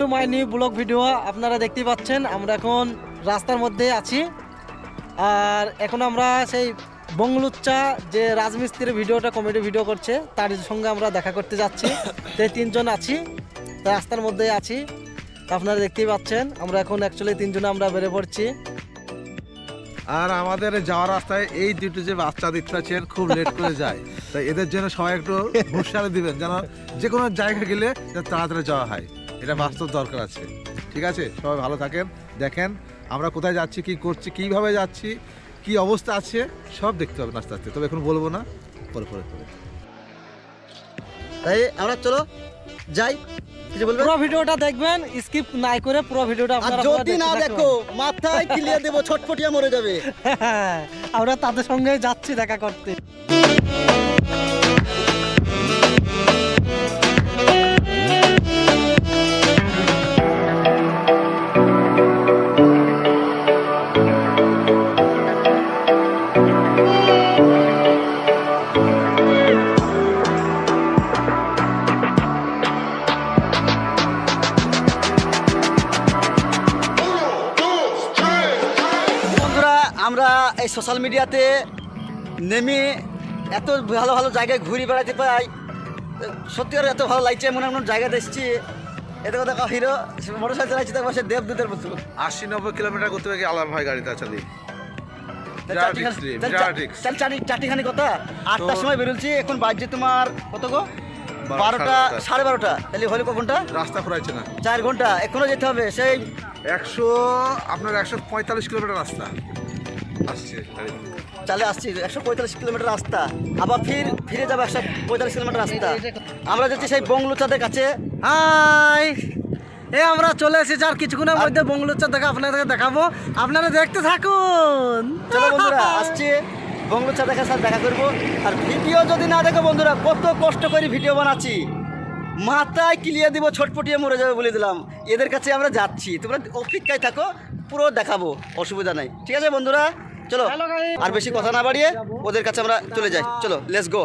To my new vlog video আপনারা দেখতেই পাচ্ছেন আমরা এখন রাস্তার মধ্যে আছি। আর এখন আমরা সেই বঙ্গলুচ্চা যে রাজমিস্ত্রির ভিডিওটা কমেডি ভিডিও করছে তার সঙ্গে আমরা দেখা করতে যাচ্ছি। তো তিনজন আছি রাস্তার মধ্যে আছি। আপনারা দেখতেই পাচ্ছেন আমরা এখন অ্যাকচুয়ালি তিনজনে আমরা বেড়ে পড়ছি। আর আমাদের যাওয়ার রাস্তায় এই দুটো যে বাচ্চা দেখতে পাচ্ছেন খুব লেট করে যায়। তাই এদের জন্য সবাই একটু হুঁশিয়ারি দিবেন যেন যে কোনো জায়গায় গেলে তাড়াতাড়ি যাওয়া হয়। এটা বাস্তব দরকার আছে। ঠিক আছে? সবাই ভালো থাকেন দেখেন আমরা কোথায় যাচ্ছি কি করছি কীভাবে যাচ্ছি কি অবস্থা আছে সব দেখতে হবে আস্তে আস্তে। তবে এখন বলব না পরে পরে পরে। তাই আমরা চলো যাই। কিছু বলবে পুরো ভিডিওটা দেখবেন স্কিপ নাই করে পুরো ভিডিওটা আপনারা যদি না দেখো মাথায় কিলিয়ে দেবো ছটফটিয়া মরে যাবে। হ্যাঁ, আমরা তাদের সঙ্গে যাচ্ছি দেখা করতে। আমরা এই সোশ্যাল মিডিয়াতে নেমে এত ভালো ভালো জায়গায় ঘুরে বেড়াতে পাই। সত্যি আর এত ভালো লাগছে এমন এমন জায়গা দেখছি। এতে কথা হিরো মোটর সাইকেল চালাচ্ছি তার পাশে দেবদূতের মতো। আশি নব্বই কিলোমিটার করতে হবে আলাম ভাই গাড়িটা চালিয়ে? তাহলে বিরাট চারটিখানি- risk রে, তাহলে বিরাট চা- risk। তাহলে চারটি চারটিখানি কথা? আটটার সময় বেরোচ্ছি এখন বাজছে তোমার কত গো? বারোটা সাড়ে বারোটা। তাহলে হলে কখনটা রাস্তা ফুরাইছে না। চার ঘণ্টা। এখনও যেতে হবে সেই একশো আপনার একশো পঁয়তাল্লিশ কিলোমিটার রাস্তা। চালে আসছি, একশো পঁয়তাল্লিশ কিলোমিটার রাস্তা। আবার ফির, ফিরে যাব একশো পঁয়তাল্লিশ কিলোমিটার রাস্তা। আমরা যাচ্ছি সেই বংলুচাঁদের কাছে। হাই! এ, আমরা চলে এসেছি আর কিছুক্ষণের মধ্যে বঙ্গলোচ্চা দেখা আপনাদেরকে দেখাবো। আপনারা দেখতে থাকুন। চলো বন্ধুরা, আসছি। বংলুচা দেখার সাথে দেখা করব। আর ভিডিও যদি না দেখো বন্ধুরা, কত কষ্ট করে ভিডিও বানাচ্ছি। মাথায় কিলিয়ে দিব, ছটপটিয়ে মরে যাবে বলে দিলাম। এদের কাছে আমরা যাচ্ছি। তোমরা অপেক্ষায় থাকো, পুরো দেখাবো। অসুবিধা নাই। ঠিক আছে বন্ধুরা? চলো আর বেশি কথা না বাড়িয়ে ওদের কাছে আমরা চলে যাই। চলো লেটস গো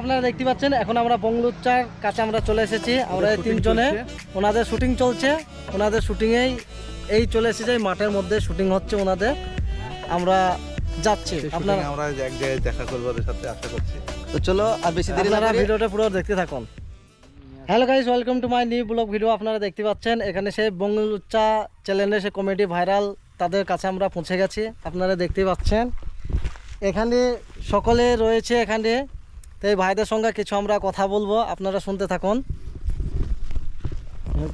আপনারা দেখতে পাচ্ছেন এখন আমরা বঙ্গলুচ্চার কাছে আমরা চলে এসেছি। আমরা এই তিনজনে ওনাদের শুটিং চলছে। ওনাদের শুটিংয়েই এই চলে এসেছে এই মাঠের মধ্যে শুটিং হচ্ছে ওনাদের। আমরা যাচ্ছি। আপনারা আমরা এক জায়গায় দেখা করব ওদের সাথে আশা করছি। তো চলো আর বেশি দেরি না ভিডিওটা পুরো দেখতে থাকুন। Hello guys welcome to my new vlog video আপনারা দেখতে পাচ্ছেন এখানে সেই বঙ্গলুচ্চা চ্যানেলে সে কমেডি ভাইরাল তাদের কাছে আমরা পৌঁছে গেছি। আপনারা দেখতে পাচ্ছেন এখানে সকলে রয়েছে এখানে। তো এই ভাইদের সঙ্গে কিছু আমরা কথা বলব আপনারা শুনতে থাকুন।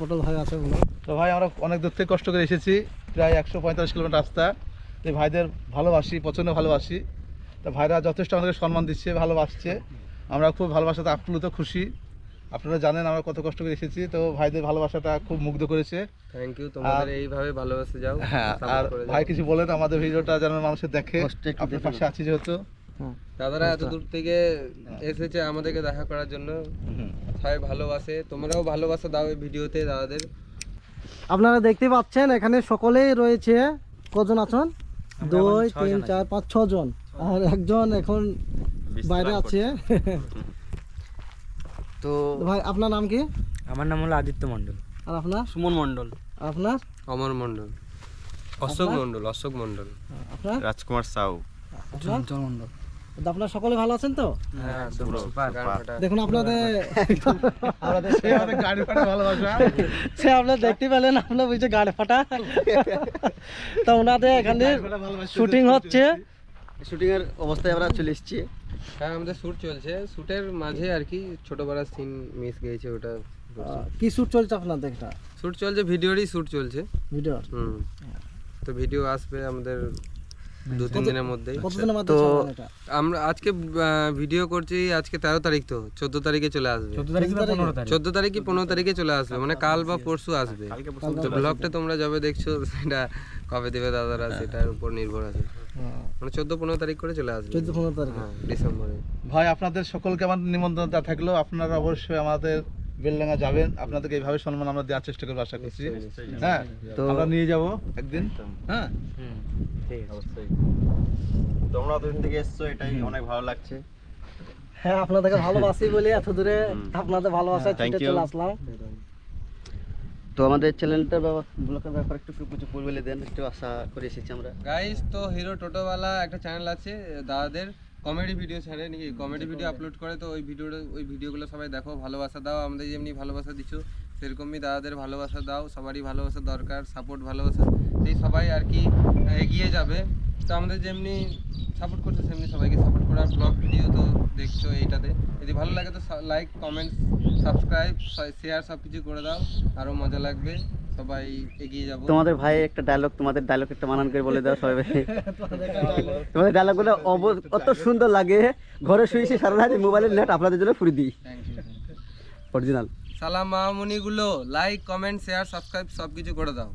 পটল ভাই আছে বলো তো ভাই আমরা অনেক দূর থেকে কষ্ট করে এসেছি প্রায় একশো পঁয়তাল্লিশ কিলোমিটার রাস্তা। এই ভাইদের ভালোবাসি প্রচণ্ড ভালোবাসি। তো ভাইরা যথেষ্ট আমাদের সম্মান দিচ্ছে ভালোবাসছে। আমরা খুব ভালোবাসাতে আপ্লুত খুশি। আপনারা জানেন আমরা কত কষ্ট করে এসেছি তো ভাইদের ভালোবাসাটা খুব মুগ্ধ করেছে। থ্যাংক ইউ তোমাদের এইভাবে ভালোবাসে যাও হ্যাঁ আর ভাই কিছু বলেন আমাদের ভিডিওটা যেন মানুষের দেখে। আপনার দেখে পাশে আছি যেহেতু। দাদারা এত দূর থেকে এসেছে আমাদেরকে দেখা করার জন্য। সবাই ভালোবাসে। তোমরাও ভালোবাসা দাও এই ভিডিওতে দাদাদের। আপনারা দেখতে পাচ্ছেন এখানে সকলেই রয়েছে। কজন আছেন? দুই তিন চার পাঁচ ছজন। আর একজন এখন বাইরে আছে। তো ভাই আপনার নাম কি? আমার নাম হলো আদিত্য মণ্ডল। আর আপনার? সুমন মণ্ডল। আর আপনার? অমর মণ্ডল। অশোক মণ্ডল অশোক মণ্ডল। আপনার? রাজকুমার সাউ। মণ্ডল। আপনারা সকলে ভালো আছেন তো? হ্যাঁ দেখুন আপনাদের আমাদের সে আপনারা দেখতে পেলেন আপনারা বুঝছে গাড়ি ফাটা। তো ওনাদের এখানে শুটিং হচ্ছে। শুটিং এর অবস্থায় আমরা চলে এসেছি। হ্যাঁ আমাদের শ্যুট চলছে। শ্যুটের মাঝে আর কি ছোট বড় সিন মিস গিয়েছে ওটা কি শুট চলছে আপনাদের এটা শ্যুট চলছে ভিডিওরই শ্যুট চলছে। ভিডিও হুম। তো ভিডিও আসবে আমাদের দু তিন দিনের মধ্যে আমরা আজকে ভিডিও করছি আজকে তেরো তারিখ তো। চোদ্দ তারিখে চলে আসবে। চোদ্দ তারিখ কি পনেরো তারিখে? চলে আসবে। মানে কাল বা পরশু আসবে। তো ব্লগটা তোমরা যাবে দেখছ সেটা কবে দেবে দাদারা সেটার উপর নির্ভর আছে। মানে চোদ্দ পনেরো তারিখ করে চলে আসবে। চোদ্দ পনেরো তারিখে। হ্যাঁ ডিসেম্বরে। ভাই আপনাদের সকলকে আমার নিমন্ত্রণ থাকলেও আপনারা অবশ্যই আমাদের বেলডাঙ্গা যাবেন। আপনাদেরকে এইভাবে সম্মান আমরা দেওয়ার চেষ্টা করব আশা করছি। হ্যাঁ তো আমরা নিয়ে যাব একদিন। হ্যাঁ। তোমরা দুদিন থেকে এসছো এটাই অনেক ভালো লাগছে। হ্যাঁ আপনাদেরকে ভালোবাসি বলে এত দূরে আপনাদের ভালোবাসায় ছুটে চলে আসলাম। তো আমাদের চ্যানেলটার ব্লকের ব্যাপারে একটু কিছু বলে দেন একটু আশা করে এসেছি আমরা। গাইস তো হিরো টোটোওয়ালা একটা চ্যানেল আছে দাদাদের কমেডি ভিডিও ছাড়ে নাকি? কমেডি ভিডিও আপলোড করে তো ওই ভিডিওটা ওই ভিডিওগুলো সবাই দেখো ভালোবাসা দাও আমাদের যেমনি ভালোবাসা দিচ্ছ সেরকমই দাদাদের ভালোবাসা দাও সবারই ভালোবাসা দরকার সাপোর্ট ভালোবাসা সেই সবাই আর কি এগিয়ে যাবে। তো আমাদের যেমনি সাপোর্ট করছে সেমনি সবাইকে সাপোর্ট করো। আর ব্লগ ভিডিও তো দেখছ এইটাতে। যদি ভালো লাগে তো লাইক কমেন্ট সাবস্ক্রাইব শেয়ার সব কিছু করে দাও। আরও মজা লাগবে সবাই এগিয়ে যাব। তোমাদের ভাই একটা ডায়লগ তোমাদের ডায়লগ একটা মানান করে বলে দাও সবাই। তোমাদের ডায়লগগুলো অত সুন্দর লাগে। ঘরে শুয়ে শুয়ে সারা রাত মোবাইলের নেট আপনাদের জন্য ফুরি দিই। অরিজিনাল সালাম মামুনিগুলো লাইক কমেন্ট শেয়ার সাবস্ক্রাইব সব কিছু করে দাও।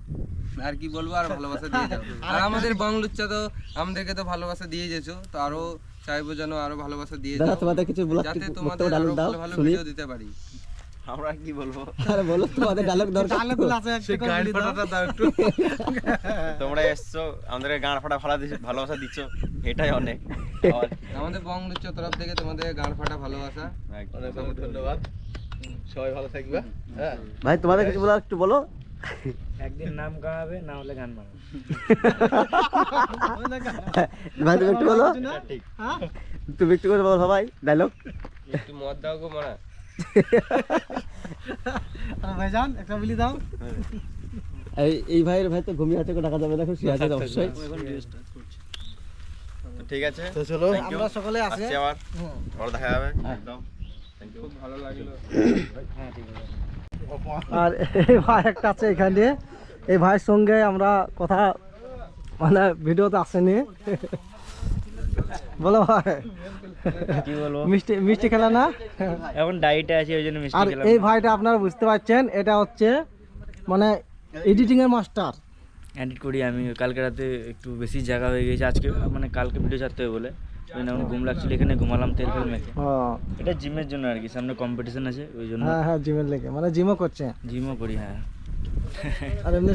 আর কি বলব আর ভালোবাসা দিয়ে যাও। আর আমাদের বাংলুচ্চা তো আমাদেরকে তো ভালোবাসা দিয়ে গেছো তো আরও চাইব যেন আরও ভালোবাসা দিয়ে যাও। তোমাদের কিছু ব্লগ যাতে তোমাদের আরও ভালো ভালো ভিডিও দিতে পারি। আমরা কি বলব? আরে বলো তোমাদের ডায়লগ দরকার আছে সেই গাড়ি ফাটাটা দাও একটু। তোমরা এসছো আমাদের গান ফাটা ভালো দিছ- ভালোবাসা দিচ্ছ এটাই অনেক। আর আমাদের বংলুচ্চা তরফ থেকে তোমাদের গান ফাটা ভালোবাসা। অনেক অনেক ধন্যবাদ। সবাই ভালো থাকবে হ্যাঁ। ভাই তোমাদের কিছু বলার একটু বলো। একদিন নাম গাওয়াবে না হলে গান বানাবে। ভাই তুমি একটু বলো। তুমি একটু করে বলো সবাই ডায়লগ একটু মদ দাও গো মারা। আর ভাইজান একটা বিলি দাও। এই এই ভাইয়ের ভাই তো ঘুমিয়ে আছে টাকা যাবে দেখো শুয়ে আছে অবশ্যই। ঠিক আছে। তো চলো। আমরা সকলে আছি আবার। পরে দেখা যাবে একদম। খুব ভালো লাগল আর এই ভাই একটা আছে এখানে এই ভাইয়ের সঙ্গে আমরা কথা মানে ভিডিওতে আসেনি। বলো ভাই। কি বলব? মিষ্টি মিষ্টি খেলা না? এখন ডায়েটে আছি ওই জন্য আর মিষ্টি খেলাম এই ভাইটা আপনারা বুঝতে পারছেন এটা হচ্ছে মানে এডিটিং এর মাস্টার এডিট করি আমি। কালকে রাতে একটু বেশি জায়গা হয়ে গেছে। আজকে মানে কালকে ভিডিও ছাড়তে হবে বলে। ওই জন্য ঘুম লাগছিল এখানে ঘুমালাম তেল ফেল মেখে। এটা জিমের জন্য আর কি সামনে কম্পিটিশন আছে ওই জন্য। হ্যাঁ হ্যাঁ জিমের লেগে। মানে জিমও করছে। জিমও করি হ্যাঁ। আর এমনি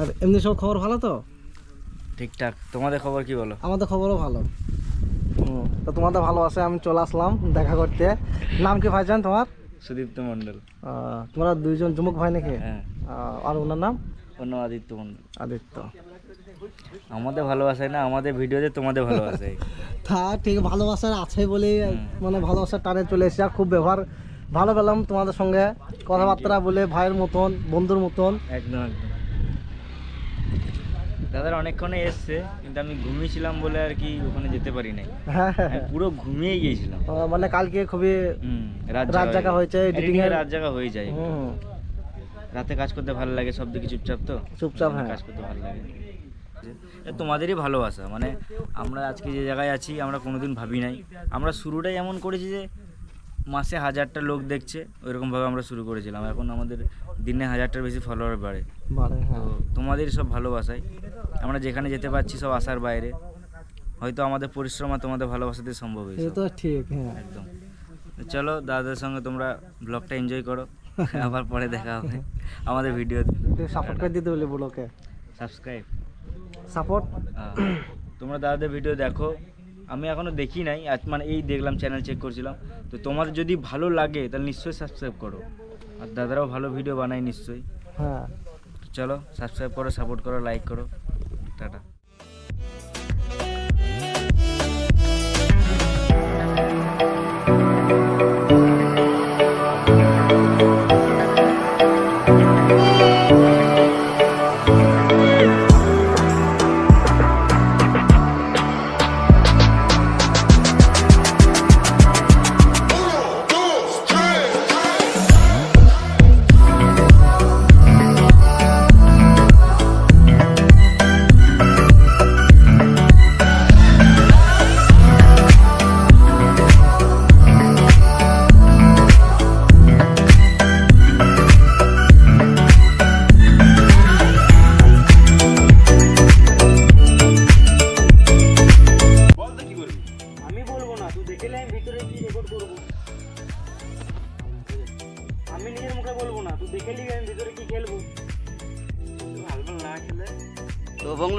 আর এমনি সব খবর ভালো তো? ঠিকঠাক। তোমাদের খবর কি বলো? আমাদের খবরও ভালো। তো তোমাদের ভালোবাসে আমি চলে আসলাম দেখা করতে। নাম কি ভাইজান তোমার? সুদীপ্ত মন্ডল তোমরা দুইজন যুবক ভাই নাকি? হ্যাঁ। আর ওনার নাম? অন্য আদিত্য মণ্ডল। আদিত্য। আমাদের ভালোবাসায় না আমাদের ভিডিওতে তোমাদের ভালোবাসায়। তা ঠিক ভালোবাসার আছে বলে মানে ভালোবাসার টানে চলে আর খুব ব্যবহার ভালো পেলাম তোমাদের সঙ্গে। কথাবার্তা বলে ভাইয়ের মতন বন্ধুর মতন। একদম একদম। দাদারা অনেকক্ষণে এসছে কিন্তু আমি ঘুমিয়েছিলাম বলে আর কি ওখানে যেতে পারি নাই। হ্যাঁ হ্যাঁ। পুরো ঘুমিয়ে গিয়েছিলাম। মানে কালকে খুবই রাত জাগা হয়েছে, editing editing এ এর- রাত জাগা হয়ে যায়। রাতে কাজ করতে ভালো লাগে সব দিকে চুপচাপ তো? চুপচাপ হ্যাঁ। কাজ করতে ভালো লাগে। তোমাদেরই ভালোবাসা। মানে আমরা আজকে যে জায়গায় আছি আমরা কোনোদিন ভাবি নাই। আমরা শুরুটাই এমন করেছি যে মাসে হাজারটা লোক দেখছে ওইরকমভাবে আমরা শুরু করেছিলাম। এখন আমাদের দিনে হাজারটার বেশি ফলোয়ার বাড়ে। বারে তো হ্যাঁ তোমাদের সব ভালোবাসায় আমরা যেখানে যেতে পারছি সব আসার বাইরে। হয়তো আমাদের পরিশ্রম আর তোমাদের ভালোবাসাতে সম্ভব হয়েছে। তো ঠিক হ্যাঁ। একদম। চলো দাদাদের সঙ্গে তোমরা ব্লগটা এনজয় করো। আবার পরে দেখা হবে আমাদের ভিডিও সাপোর্ট করে দিতে বলি বলোকে সাবস্ক্রাইব সাপোর্ট। তোমরা দাদাদের ভিডিও দেখো। আমি এখনও দেখি নাই আজ মানে এই দেখলাম চ্যানেল চেক করছিলাম। তো তোমার যদি ভালো লাগে তাহলে নিশ্চয়ই সাবস্ক্রাইব করো। আর দাদারাও ভালো ভিডিও বানায় নিশ্চয়ই। হ্যাঁ। চলো সাবস্ক্রাইব করো সাপোর্ট করো লাইক করো। টাটা।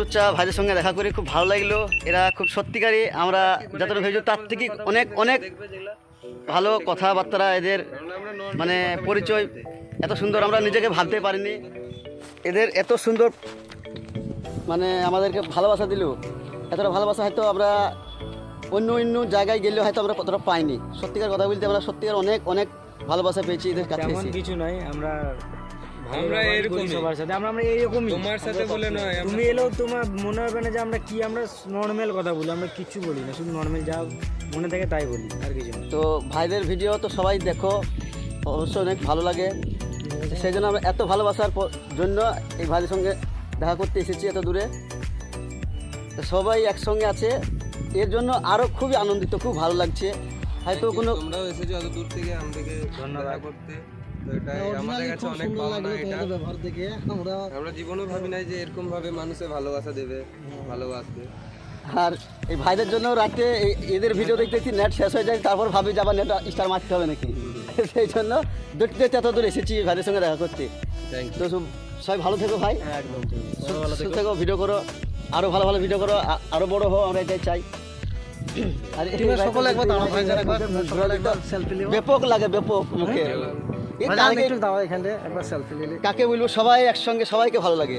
তো বংলুচ্চা ভাইদের সঙ্গে দেখা করে খুব ভালো লাগল। এরা খুব সত্যিকারই আমরা যতটা ভেবেছি তার থেকে অনেক অনেক ভালো কথাবার্তা এদের মানে পরিচয় এত সুন্দর আমরা নিজেকে ভাবতে পারিনি। এদের এত সুন্দর মানে আমাদেরকে ভালোবাসা দিল। এতটা ভালোবাসা হয়তো আমরা অন্য অন্য জায়গায় গেলেও হয়তো আমরা কতটা পাইনি। সত্যিকার কথা বলতে আমরা সত্যিকার অনেক অনেক ভালোবাসা পেয়েছি এদের কাছে কিছু নয় আমরা আমরা এরকমই। সবার সাথে আমরা আমরা এইরকমই তোমার সাথে বলে নয় তুমি এলেও তোমার মনে হবে না যে আমরা কি আমরা নর্মাল কথা বলি আমরা কিচ্ছু বলি না শুধু নর্মাল যা মনে থাকে তাই বলি আর কিছু তো ভাইদের ভিডিও তো সবাই দেখো অবশ্যই অনেক ভালো লাগে। সেই জন্য আমরা এত ভালোবাসার জন্য এই ভাইদের সঙ্গে দেখা করতে এসেছি এত দূরে। তো সবাই একসঙ্গে আছে এর জন্য আরও খুবই আনন্দিত খুব ভালো লাগছে। হয়তো কোনো তোমরাও এসেছ অত দূর থেকে আমাদেরকে দেখা করতে। তো এটাই আমাদের কাছে অনেক পাওনা এটা। দেখে আমরা আমরা জীবনেও ভাবি নাই যে এরকম ভাবে মানুষে ভালোবাসা দেবে ভালোবাসবে। আর এই ভাইদের জন্য রাতে এদের ভিডিও দেখতে দেখতে নেট শেষ হয়ে যায় তারপর ভাবি যে আবার নেট স্টার মারতে হবে নাকি? সেই জন্য দেখতে দেখতে এত দূর এসেছি ভাইদের সঙ্গে দেখা করতে। তো সবাই ভালো থেকো ভাই। একদম। থেকো। ভিডিও করো। আরও ভালো ভালো ভিডিও করো। আরও বড় হও আমরা এটাই চাই। আর সকলে একবার ব্যাপক লাগে ব্যাপক মুখে। একটু দাও এখানে একবার সেলফি নিলে কাকে বলব? সবাই একসঙ্গে সবাইকে ভালো লাগে।